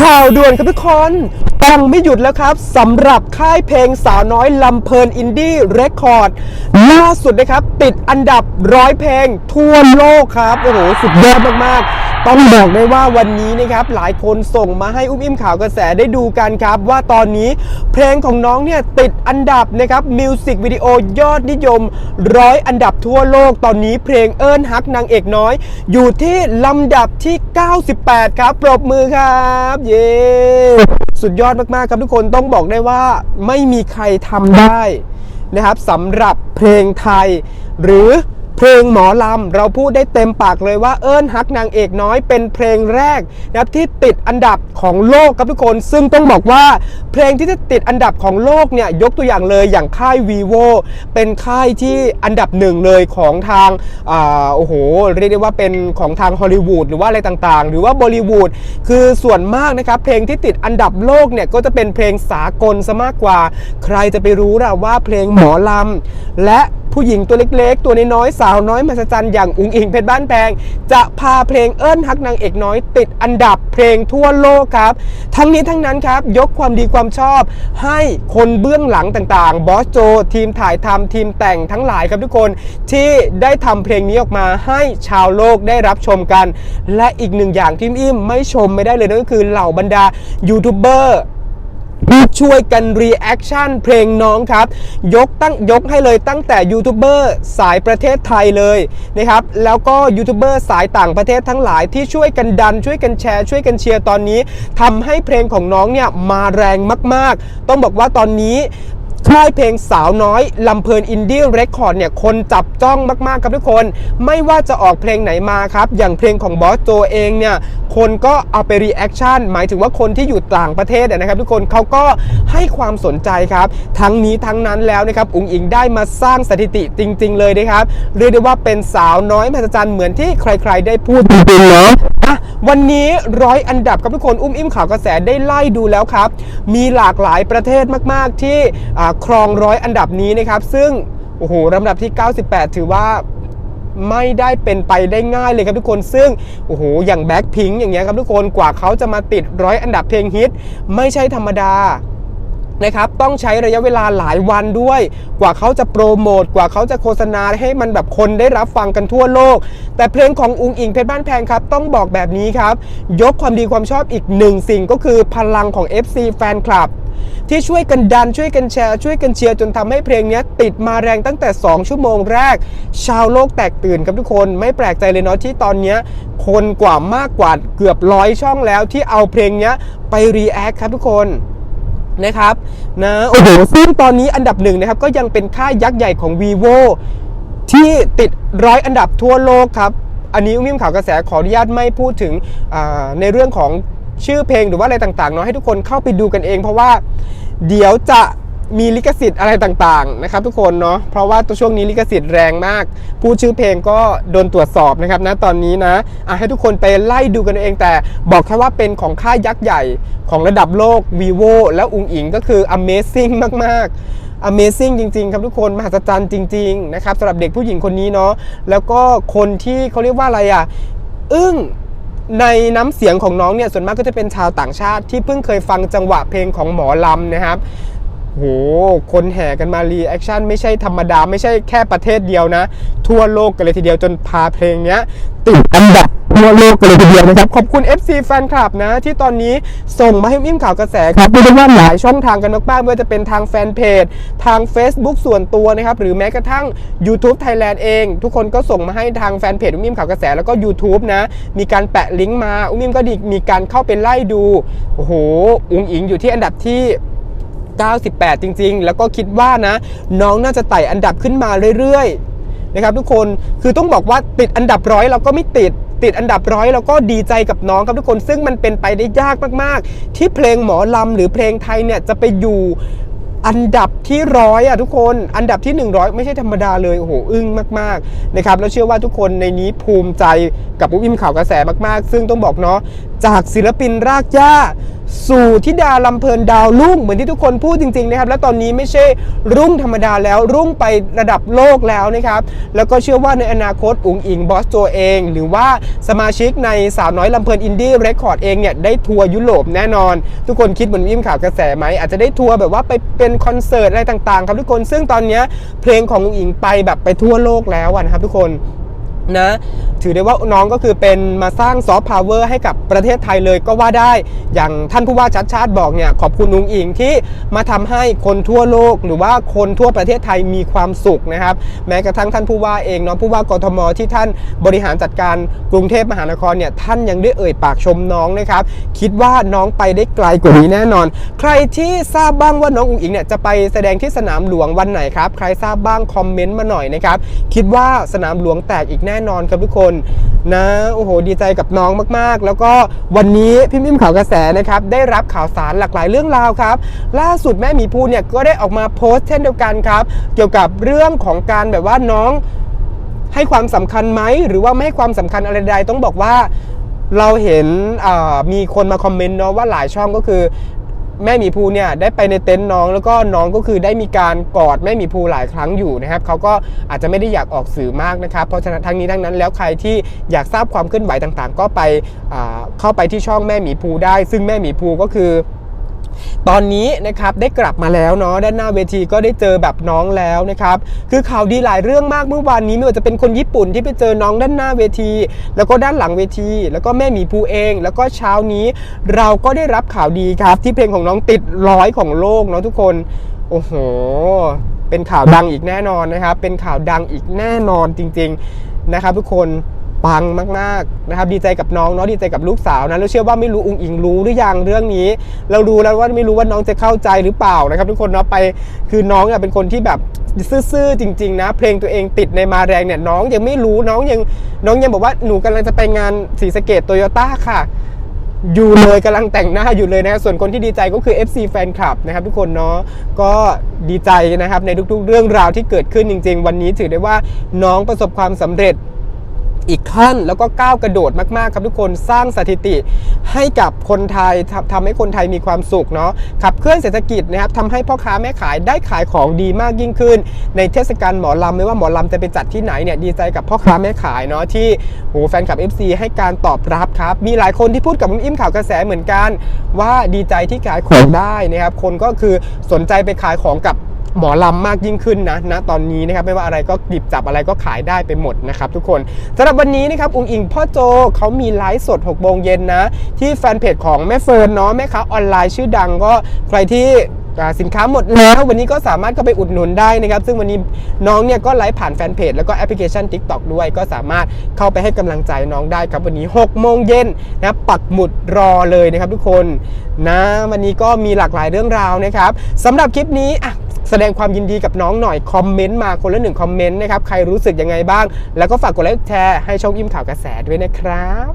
ข่าวด่วนครับทุกคน ปังไม่หยุดแล้วครับสำหรับค่ายเพลงสาวน้อยลำเพลินอินดี้เรคคอร์ดล่าสุดนะครับ ติดอันดับร้อยเพลงทั่วโลกครับ โอ้โห สุดยอดมาก ๆ ต้องบอกได้ว่าวันนี้นะครับ หลายคนส่งมาให้อุ้มอิ่มข่าวกระแสได้ดูกันครับ ว่าตอนนี้เพลงของน้องเนี่ย ติดอันดับนะครับมิวสิกวิดีโอยอดนิยมร้อยอันดับทั่วโลกตอนนี้เพลงเอิญฮักนางเอกน้อย อยู่ที่ลำดับที่ 98 ครับปรบมือครับ เย้ สุดยอดมากๆครับทุกคนต้องบอกได้ว่าไม่มีใครทำได้นะครับสำหรับเพลงไทยหรือ เพลงหมอลำเราพูดได้เต็มปากเลยว่าเอิญฮักนางเอกน้อยเป็นเพลงแรกนะครับที่ติดอันดับของโลกครับทุกคน ซึ่งต้องบอกว่าเพลงที่จะติดอันดับของโลกเนี่ยยกตัวอย่างเลยอย่างค่าย vivo เป็นค่ายที่อันดับหนึ่งเลยของทางอ่าโอ้โหเรียกได้ว่าเป็นของทางฮอลลีวูดหรือว่าอะไรต่างๆ หรือว่าบอลิวูดคือส่วนมากนะครับเพลงที่ติดอันดับโลกเนี่ยก็จะเป็นเพลงสากลซะมากกว่า ใครจะไปรู้ล่ะว่าเพลงหมอลำและ ผู้หญิงตัวเล็กๆ ตัวน้อยๆสาวน้อยมหัศจรรย์อย่างอุ๋งอิงเพชรบ้านแพง จะพาเพลงเอิ้นฮักนางเอกน้อยติดอันดับเพลงทั่วโลกครับ ทั้งนี้ทั้งนั้นครับ ยกความดีความชอบ ให้คนเบื้องหลังต่างๆ บอสโจ ทีมถ่ายทำทีมแต่งทั้งหลายครับทุกคน ที่ได้ทำเพลงนี้ออกมาให้ชาวโลกได้รับชมกัน และอีกหนึ่งอย่างที่อิ่มไม่ชมไม่ได้เลยนั่นก็คือเหล่าบรรดายูทูบเบอร์ ช่วยกันรีแอคชั่นเพลงน้องครับ ยกตั้งยกให้เลยตั้งแต่ยูทูบเบอร์สายประเทศไทยเลยนะครับแล้วก็ยูทูบเบอร์สายต่างประเทศทั้งหลายที่ช่วยกันดัน ช่วยกันแชร์ ช่วยกันเชียร์ตอนนี้ทำให้เพลงของน้องเนี่ยมาแรงมาก ๆ ต้องบอกว่าตอนนี้ ค่ายเพลงสาวน้อยลำเพลินอินดี้เรคคอร์ดเนี่ยคนจับจ้องมากๆครับทุกคน ไม่ว่าจะออกเพลงไหนมาครับ อย่างเพลงของบอสโจเองเนี่ยคนก็เอาไปรีแอคชั่นหมายถึงว่าคนที่อยู่ต่างประเทศนะครับ ทุกคนเขาก็ให้ความสนใจครับ ทั้งนี้ทั้งนั้นแล้วนะครับอุ๋งอิงได้มาสร้างสถิติจริง ๆ เลยนะครับเรียกได้ว่าเป็นสาวน้อยมหัศจรรย์เหมือนที่ใคร ๆ ได้พูดจริงๆเนาะ วันนี้ร้อยอันดับครับทุกคนอุ้มอิ่มข่าวกระแสได้ไล่ดูแล้วครับ มีหลากหลายประเทศมาก ๆ ที่ครองร้อยอันดับนี้นะครับ ซึ่งโอ้โหลำดับที่ 98 ถือว่าไม่ได้เป็นไปได้ง่ายเลยครับทุกคนซึ่งโอ้โหอย่างแบ็คพิงอย่างเงี้ยครับทุกคนกว่าเขาจะมาติดร้อยอันดับเพลงฮิต ไม่ใช่ธรรมดา นะครับต้องใช้ระยะเวลาหลายวันด้วย กว่าเขาจะโปรโมทกว่าเขาจะโฆษณาให้มันแบบคนได้รับฟังกันทั่วโลก แต่เพลงของอุงอิงเพชรบ้านแพงครับ ต้องบอกแบบนี้ครับ ยกความดีความชอบอีกหนึ่งสิ่งก็คือพลังของ FC แฟนคลับที่ช่วยกันดันช่วยกันแชร์ ช่วยกันเชียร์จนทำให้เพลงนี้ติดมาแรงตั้งแต่ 2 ชั่วโมงแรก ชาวโลกแตกตื่นครับทุกคนไม่แปลกใจเลยเนาะที่ตอนนี้คนกว่ามากกว่าเกือบร้อยช่องแล้วที่เอาเพลงนี้ไปรีแอคครับทุกคน นะครับนะโอ้โหซึ่งตอนนี้อันดับหนึ่งนะครับก็ยังเป็นค่ายยักษ์ใหญ่ของ vivo ที่ติดร้อยอันดับทั่วโลกครับ อันนี้อุ้มอิ่มข่าวกระแสขออนุญาตไม่พูดถึงในเรื่องของชื่อเพลงหรือว่าอะไรต่างๆเนาะให้ทุกคนเข้าไปดูกันเอง เพราะว่าเดี๋ยวจะ มีลิขสิทธิ์อะไรต่างๆนะครับทุกคนเนาะเพราะว่าตัวช่วงนี้ลิขสิทธิ์แรงมากพูดชื่อเพลงก็โดนตรวจสอบนะครับนะตอนนี้นะอะให้ทุกคนไปไล่ดูกันเองแต่บอกแค่ว่าเป็นของค่ายยักษ์ใหญ่ของระดับโลก vivo แล้วอุงอิงก็คือ amazing มากๆ Amazing จริง ๆ ครับทุกคน มหัศจรรย์จริง ๆ นะครับสำหรับเด็กผู้หญิงคนนี้เนาะแล้วก็คนที่เขาเรียกว่าอะไรอะ อึ้งในน้ำเสียงของน้องเนี่ยส่วนมากก็จะเป็นชาวต่างชาติที่เพิ่งเคยฟังจังหวะเพลงของหมอลำนะครับ โห คนแห่กันมารีแอคชั่นไม่ใช่ธรรมดา ไม่ใช่แค่ประเทศเดียวนะ ทั่วโลกกันเลยทีเดียวจนพาเพลงเนี้ยติดอันดับทั่วโลกกันเลยทีเดียวนะครับ ขอบคุณ FC แฟนคลับนะ ที่ตอนนี้ส่งมาให้อิ่มข่าวกระแสครับเรียกได้ว่าหลายช่องทางกันมากๆไม่ว่าจะเป็นทางแฟนเพจ ทาง Facebook ส่วนตัวนะครับ หรือแม้กระทั่ง YouTube Thailand เอง ทุกคนก็ส่งมาให้ทางแฟนเพจอุ้มอิ่มข่าวกระแสแล้วก็ YouTube นะ มีการแปะลิงก์มาอุ้มอิ่มก็ดีมีการเข้าไปไล่ดูโอ้โหอุ้งอิงอยู่ที่อันดับที่ 98 จริง ๆ แล้วก็คิดว่านะ น้องน่าจะไต่อันดับขึ้นมาเรื่อยๆนะครับทุกคนคือต้องบอกว่าติดอันดับร้อยเราก็ไม่ติดติดอันดับร้อยเราก็ดีใจกับน้องครับทุกคนซึ่งมันเป็นไปได้ยากมากๆ ที่เพลงหมอลำหรือเพลงไทยเนี่ยจะไปอยู่อันดับที่ร้อยอะทุกคนอันดับที่ 100 ไม่ใช่ธรรมดาเลยโอ้โหอึ้งมากๆนะครับแล้วเชื่อว่าทุกคนในนี้ภูมิใจกับอุ้มข่าวกระแสมากๆ ซึ่งต้องบอกเนาะจากศิลปินรากหญ้า สู่ธิดาลำเพลินดาวรุ่งเหมือนที่ทุกคนพูดจริงๆนะครับ และตอนนี้ไม่ใช่รุ่งธรรมดาแล้วรุ่งไประดับโลกแล้วนะครับแล้วก็เชื่อว่าในอนาคตอุ๋งอิงบอสโจเอง หรือว่าสมาชิกในสาวน้อยลำเพลินอินดี้เรคคอร์ดเองเนี่ยได้ทัวร์ยุโรปแน่นอน ทุกคนคิดเหมือนวิมข่าวกระแสไหมอาจจะได้ทัวร์แบบว่าไปเป็นคอนเสิร์ตอะไรต่างๆ ครับทุกคนซึ่งตอนนี้เพลงของอุ๋งอิงไปแบบไปทั่วโลกแล้วนะครับทุกคน นะถือได้ว่าน้องก็คือเป็นมาสร้างซอฟต์พาวเวอร์ให้กับประเทศไทยเลยก็ว่าได้ อย่างท่านผู้ว่าชัดชาติบอกเนี่ยขอบคุณนุงอิงที่มาทำให้คนทั่วโลก หรือว่าคนทั่วประเทศไทยมีความสุขนะครับ แม้กระทั่งท่านผู้ว่าเองเนาะผู้ว่ากทมที่ท่านบริหารจัดการกรุงเทพมหานครเนี่ยท่านยังได้เอ่ยปากชมน้องนะครับ คิดว่าน้องไปได้ไกลกว่านี้แน่นอน ใครที่ทราบบ้างว่าน้องอุ๋งอิงเนี่ยจะไปแสดงที่สนามหลวงวันไหนครับใครทราบบ้างคอมเมนต์มาหน่อยนะครับคิดว่าสนามหลวงแตกอีกแแน่นอนครับทุกคนนะโอ้โหดีใจกับน้องมากๆ แล้วก็วันนี้พี่มิมข่าวกระแสนะครับได้รับข่าวสารหลากหลายเรื่องราวครับ ล่าสุดแม่หมีภูเนี่ยก็ได้ออกมาโพสต์เช่นเดียวกันครับ เกี่ยวกับเรื่องของการแบบว่าน้องให้ความสำคัญไหมหรือว่าไม่ให้ความสำคัญอะไรใดต้องบอกว่าเราเห็นมีคนมาคอมเมนต์เนาะว่าหลายช่องก็คือ แม่หมีภูเนี่ยได้ไปในเต็นท์น้องแล้วก็น้องก็คือได้มีการกอดแม่หมีภูหลายครั้งอยู่นะครับเขาก็อาจจะไม่ได้อยากออกสื่อมากนะครับ เพราะฉะนั้นทั้งนี้ทั้งนั้นแล้วใครที่อยากทราบความเคลื่อนไหวต่างๆ ก็ไปเข้าไปที่ช่องแม่หมีภูได้ ซึ่งแม่หมีภูก็คือ ตอนนี้นะครับได้กลับมาแล้วเนาะด้านหน้าเวทีก็ได้เจอแบบน้องแล้วนะครับคือข่าวดีหลายเรื่องมากเมื่อวานนี้ไม่ว่าจะเป็นคนญี่ปุ่นที่ไปเจอน้องด้านหน้าเวที แล้วก็ด้านหลังเวที แล้วก็แม่หมีภูเอง แล้วก็เช้านี้ เราก็ได้รับข่าวดีครับ ที่เพลงของน้องติดร้อยของโลกเนาะทุกคนโอ้โหเป็นข่าวดังอีกแน่นอนนะครับ เป็นข่าวดังอีกแน่นอนจริง ๆนะครับทุกคน ปังมากๆนะครับดีใจกับน้องเนาะดีใจกับลูกสาวนะแล้วเชื่อว่าไม่รู้อุงอิงรู้หรือยังเรื่องนี้ เรารู้แล้วว่าไม่รู้ว่าน้องจะเข้าใจหรือเปล่านะครับ ทุกคนเนาะไปคือน้องอะเป็นคนที่แบบซื่อๆจริง ๆ นะ เพลงตัวเองติดในมาแรงเนี่ยน้องยังไม่รู้น้องยังน้องยังบอกว่าหนูกำลังจะไปงานสีสเกตโตโยต้าค่ะอยู่เลยกำลังแต่งหน้าอยู่เลยนะส่วนคนที่ดีใจก็คือ FC แฟนคลับนะครับทุกคนเนาะก็ดีใจนะครับในทุกๆ เรื่องราวที่เกิดขึ้นจริง ๆ วันนี้ถือได้ว่าน้องประสบความสำเร็จ อีกขั้นแล้วก็ก้าวกระโดดมากๆครับทุกคนสร้างสถิติให้กับคนไทยทำทำให้คนไทยมีความสุขเนาะขับเคลื่อนเศรษฐกิจนะครับทำให้พ่อค้าแม่ขายได้ขายของดีมากยิ่งขึ้น ในเทศกาลหมอลำไม่ว่าหมอลำจะไปจัดที่ไหนเนี่ยดีใจกับพ่อค้าแม่ขายเนาะที่โหแฟนคลับ FC ให้การตอบรับครับ มีหลายคนที่พูดกับคุณอิ่มข่าวกระแสเหมือนกัน ว่าดีใจที่ขายของได้นะครับคนก็คือสนใจไปขายของกับ หมอลำมากยิ่งขึ้นนะนะตอนนี้นะครับไม่ว่าอะไรก็หยิบจับอะไรก็ขายได้ไปหมดนะครับทุกคนสำหรับวันนี้นะครับอุงอิงพ่อโจเขามีไลฟ์สด6โมงเย็นนะ ที่แฟนเพจของแม่เฟิร์นเนาะแม่ค้าออนไลน์ชื่อดังก็ใครที่ สินค้าหมดแล้ววันนี้ก็สามารถเข้าไปอุดหนุนได้นะครับซึ่งวันนี้น้องเนี่ยก็ไลฟ์ผ่านแฟนเพจแล้วก็แอปพลิเคชัน TikTok ด้วยก็สามารถเข้าไปให้กำลังใจน้องได้ครับวันนี้6โมงเย็นนะปักหมุดรอเลยนะครับทุกคนนะวันนี้ก็มีหลากหลายเรื่องราวนะครับสำหรับคลิปนี้อะแสดงความยินดีกับน้องหน่อยคอมเมนต์มาคนละหนึ่งคอมเมนต์นะครับใครรู้สึกยังไงบ้าง แล้วก็ฝากกดไลค์แชร์ให้ช่องอิ่มข่าวกระแสด้วยนะครับ